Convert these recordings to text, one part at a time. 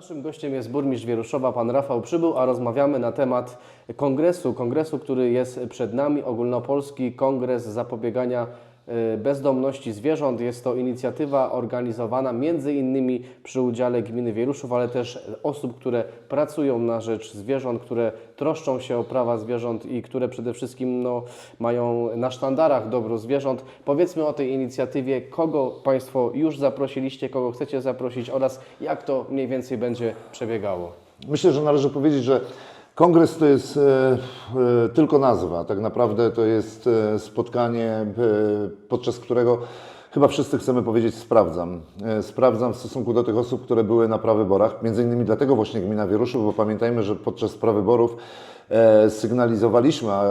Naszym gościem jest burmistrz Wieruszowa, pan Rafał Przybył, a rozmawiamy na temat kongresu, kongresu, który jest przed nami, ogólnopolski kongres zapobiegania bezdomności zwierząt. Jest to inicjatywa organizowana między innymi przy udziale gminy Wieruszów, ale też osób, które pracują na rzecz zwierząt, które troszczą się o prawa zwierząt i które przede wszystkim no, mają na sztandarach dobro zwierząt. Powiedzmy o tej inicjatywie, kogo Państwo już zaprosiliście, kogo chcecie zaprosić oraz jak to mniej więcej będzie przebiegało. Myślę, że należy powiedzieć, że kongres to jest e, e, tylko nazwa. Tak naprawdę to jest e, spotkanie, podczas którego chyba wszyscy chcemy powiedzieć sprawdzam. Sprawdzam w stosunku do tych osób, które były na prawyborach. Między innymi dlatego właśnie gmina Wieruszów, bo pamiętajmy, że podczas prawyborów sygnalizowaliśmy, a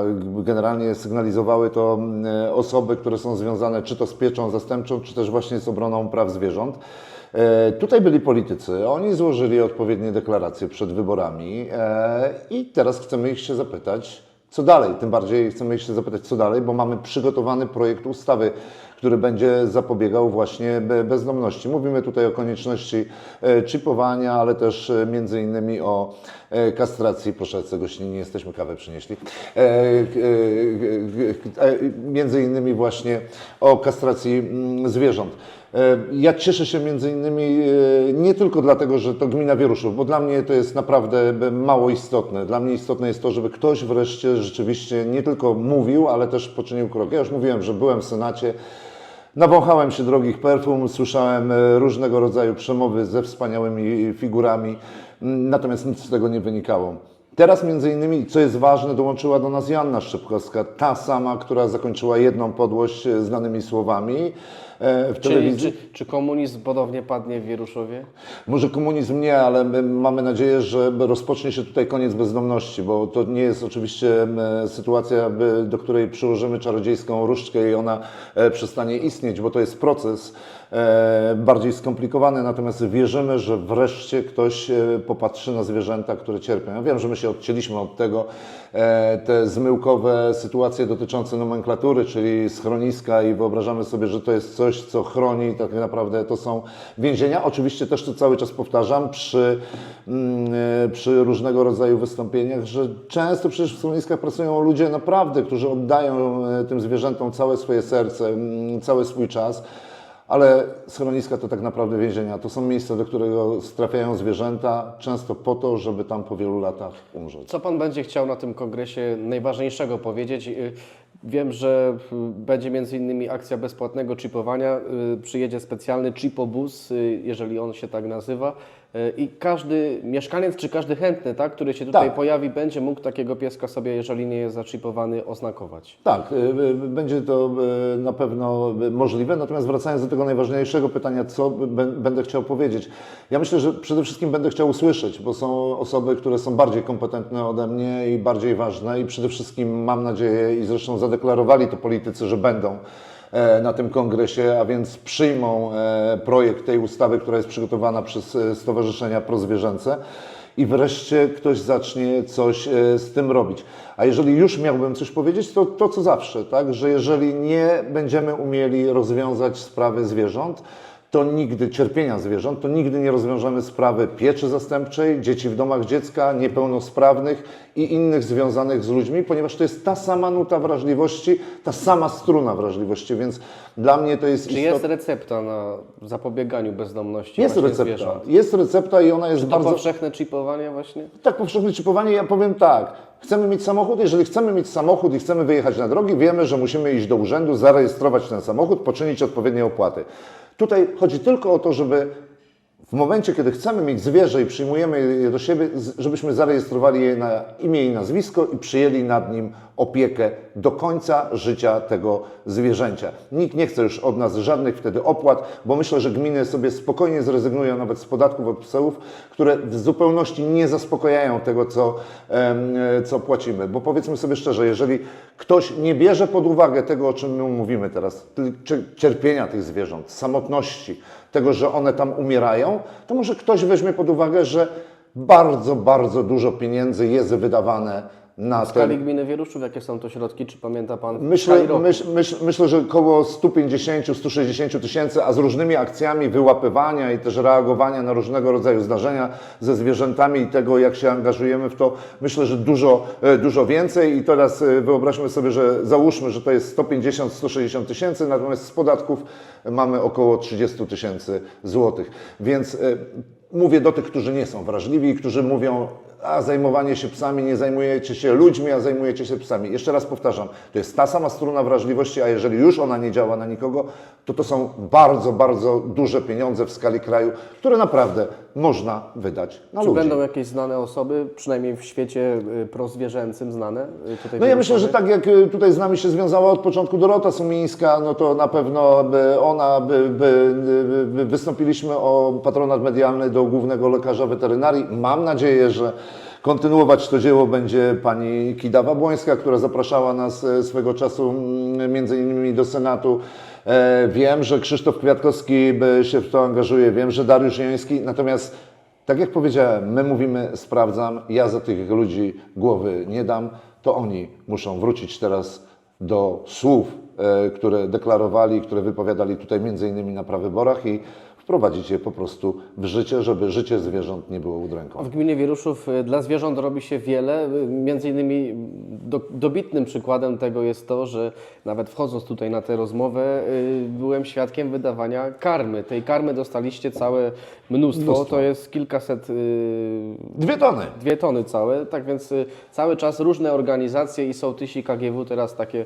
generalnie sygnalizowały to osoby, które są związane czy to z pieczą zastępczą, czy też właśnie z obroną praw zwierząt. E, Tutaj byli politycy, oni złożyli odpowiednie deklaracje przed wyborami e, i teraz chcemy ich się zapytać, co dalej. Tym bardziej chcemy się zapytać, co dalej, bo mamy przygotowany projekt ustawy, który będzie zapobiegał właśnie be- bezdomności. Mówimy tutaj o konieczności e, chipowania, ale też między innymi o kastracji. Proszę, z tego nie jesteśmy kawę przynieśli. Między innymi właśnie o kastracji mm, zwierząt. E, Ja cieszę się między innymi e, nie tylko dlatego, że to gmina Wieruszów, bo dla mnie to jest naprawdę mało istotne. Dla mnie istotne jest to, żeby ktoś wreszcie rzeczywiście nie tylko mówił, ale też poczynił krok. Ja już mówiłem, że byłem w Senacie, nawąchałem się drogich perfum, słyszałem e, różnego rodzaju przemowy ze wspaniałymi figurami, natomiast nic z tego nie wynikało. Teraz między innymi, co jest ważne, dołączyła do nas Joanna Szczepkowska, ta sama, która zakończyła jedną podłość znanymi słowami e, w Czyli telewizji. czy, czy komunizm ponownie padnie w Wieruszowie? Może komunizm nie, ale my mamy nadzieję, że rozpocznie się tutaj koniec bezdomności, bo to nie jest oczywiście em, sytuacja, do której przyłożymy czarodziejską różdżkę i ona e, przestanie istnieć, bo to jest proces e, bardziej skomplikowany, natomiast wierzymy, że wreszcie ktoś e, popatrzy na zwierzęta, które cierpią. Ja wiem, że my się odcięliśmy od tego, e, te zmyłkowe sytuacje dotyczące nomenklatury, czyli schroniska i wyobrażamy sobie, że to jest coś, co chroni, tak naprawdę to są więzienia. Oczywiście też to cały czas powtarzam przy, mm, e, przy różnego rodzaju wystąpieniach, że często przecież w schroniskach pracują ludzie naprawdę, którzy oddają e, tym zwierzętom całe swoje serce, mm, cały swój czas. Ale schroniska to tak naprawdę więzienia. To są miejsca, do którego trafiają zwierzęta, często po to, żeby tam po wielu latach umrzeć. Co Pan będzie chciał na tym kongresie najważniejszego powiedzieć? Wiem, że y, będzie między innymi akcja bezpłatnego chipowania. Y, Przyjedzie specjalny chipobus, y, jeżeli on się tak nazywa. Y, I każdy mieszkaniec, czy każdy chętny, tak, który się tutaj Tak. pojawi, będzie mógł takiego pieska sobie, jeżeli nie jest zaczipowany, oznakować. Tak, y, y, będzie to na pewno możliwe. Natomiast wracając do tego najważniejszego pytania, co będę chciał powiedzieć. Ja myślę, że przede wszystkim będę chciał usłyszeć, bo są osoby, które są bardziej kompetentne ode mnie i bardziej ważne i przede wszystkim mam nadzieję i zresztą zadeklarowali to politycy, że będą e, na tym kongresie, a więc przyjmą e, projekt tej ustawy, która jest przygotowana przez e, Stowarzyszenia Prozwierzęce i wreszcie ktoś zacznie coś e, z tym robić. A jeżeli już miałbym coś powiedzieć, to to co zawsze, tak? że jeżeli nie będziemy umieli rozwiązać sprawy zwierząt, to nigdy cierpienia zwierząt, to nigdy nie rozwiążemy sprawy pieczy zastępczej, dzieci w domach dziecka, niepełnosprawnych i innych związanych z ludźmi, ponieważ to jest ta sama nuta wrażliwości, ta sama struna wrażliwości, więc dla mnie to jest Czy istotne. jest recepta na zapobieganiu bezdomności Jest recepta. zwierząt? Jest recepta i ona jest To bardzo. powszechne chipowanie właśnie? Tak, powszechne chipowanie, ja powiem tak. Chcemy mieć samochód, jeżeli chcemy mieć samochód i chcemy wyjechać na drogi, wiemy, że musimy iść do urzędu, zarejestrować ten samochód, poczynić odpowiednie opłaty. Tutaj chodzi tylko o to, żeby w momencie, kiedy chcemy mieć zwierzę i przyjmujemy je do siebie, żebyśmy zarejestrowali je na imię i nazwisko i przyjęli nad nim opiekę do końca życia tego zwierzęcia. Nikt nie chce już od nas żadnych wtedy opłat, bo myślę, że gminy sobie spokojnie zrezygnują nawet z podatków od psów, które w zupełności nie zaspokajają tego, co, e, co płacimy. Bo powiedzmy sobie szczerze, jeżeli ktoś nie bierze pod uwagę tego, o czym my mówimy teraz, cierpienia tych zwierząt, samotności, tego, że one tam umierają, to może ktoś weźmie pod uwagę, że bardzo, bardzo dużo pieniędzy jest wydawane na W skali ten gminy Wieruszów, jakie są to środki? Czy pamięta Pan? Myślę, myśl, myśl, myślę, że około 150-160 tysięcy, a z różnymi akcjami wyłapywania i też reagowania na różnego rodzaju zdarzenia ze zwierzętami i tego, jak się angażujemy w to, myślę, że dużo, e, dużo więcej. I teraz e, wyobraźmy sobie, że załóżmy, że to jest 150-160 tysięcy, natomiast z podatków mamy około 30 tysięcy złotych. Więc e, mówię do tych, którzy nie są wrażliwi, którzy mówią, a zajmowanie się psami, nie zajmujecie się ludźmi, a zajmujecie się psami. Jeszcze raz powtarzam, to jest ta sama struna wrażliwości, a jeżeli już ona nie działa na nikogo, to to są bardzo, bardzo duże pieniądze w skali kraju, które naprawdę można wydać na Czy ludzi. będą jakieś znane osoby, przynajmniej w świecie y, prozwierzęcym znane? y, Tutaj No ja myślę, że tak jak y, tutaj z nami się związała od początku Dorota Sumińska, no to na pewno by ona, by, by, by wystąpiliśmy o patronat medialny do głównego lekarza weterynarii. Mam nadzieję, że kontynuować to dzieło będzie pani Kidawa Błońska, która zapraszała nas e, swego czasu między innymi do Senatu. E, Wiem, że Krzysztof Kwiatkowski by się w to angażuje, wiem, że Dariusz Joński, natomiast tak jak powiedziałem, my mówimy sprawdzam, ja za tych ludzi głowy nie dam, to oni muszą wrócić teraz do słów, e, które deklarowali, które wypowiadali tutaj między innymi na prawyborach i wprowadzić je po prostu w życie, żeby życie zwierząt nie było udręką. W gminie Wieruszów y, dla zwierząt robi się wiele. Y, Między innymi do, dobitnym przykładem tego jest to, że nawet wchodząc tutaj na tę rozmowę, y, byłem świadkiem wydawania karmy. Tej karmy dostaliście całe mnóstwo. Mnóstwo. To jest kilkaset, Dwie tony. dwie tony całe. Tak więc cały czas różne organizacje i sołtysi KGW teraz takie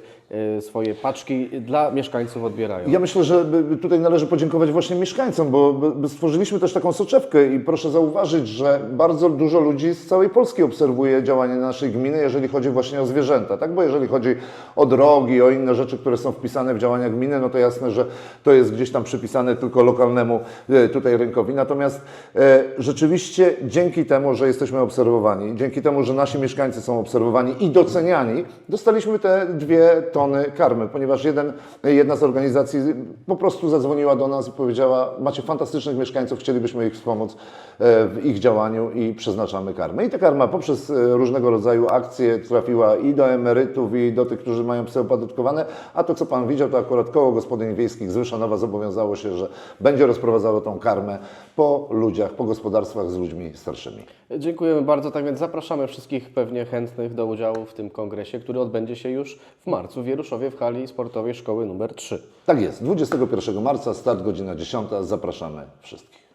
swoje paczki dla mieszkańców odbierają. Ja myślę, że tutaj należy podziękować właśnie mieszkańcom, bo stworzyliśmy też taką soczewkę i proszę zauważyć, że bardzo dużo ludzi z całej Polski obserwuje działanie naszej gminy, jeżeli chodzi właśnie o zwierzęta, tak? Bo jeżeli chodzi o drogi, o inne rzeczy, które są wpisane w działania gminy, no to jasne, że to jest gdzieś tam przypisane tylko lokalnemu e, tutaj rynkowi. Natomiast e, rzeczywiście dzięki temu, że jesteśmy obserwowani, dzięki temu, że nasi mieszkańcy są obserwowani i doceniani, dostaliśmy te dwie tony karmy, ponieważ jeden, jedna z organizacji po prostu zadzwoniła do nas i powiedziała, macie fantastycznych mieszkańców, chcielibyśmy ich wspomóc e, w ich działaniu i przeznaczamy karmę. I ta karma poprzez e, różnego rodzaju akcje trafiła i do emerytów, i do tych, którzy mają psy opodatkowane, a to, co Pan widział, to akurat Koło Gospodyń Wiejskich z Wyszanowa zobowiązało się, że będzie rozprowadzało tą karmę po ludziach, po gospodarstwach z ludźmi starszymi. Dziękujemy bardzo. Tak więc zapraszamy wszystkich pewnie chętnych do udziału w tym kongresie, który odbędzie się już w marcu w Wieruszowie w hali sportowej szkoły numer 3. Tak jest, 21 marca, start godzina 10, zapraszamy wszystkich.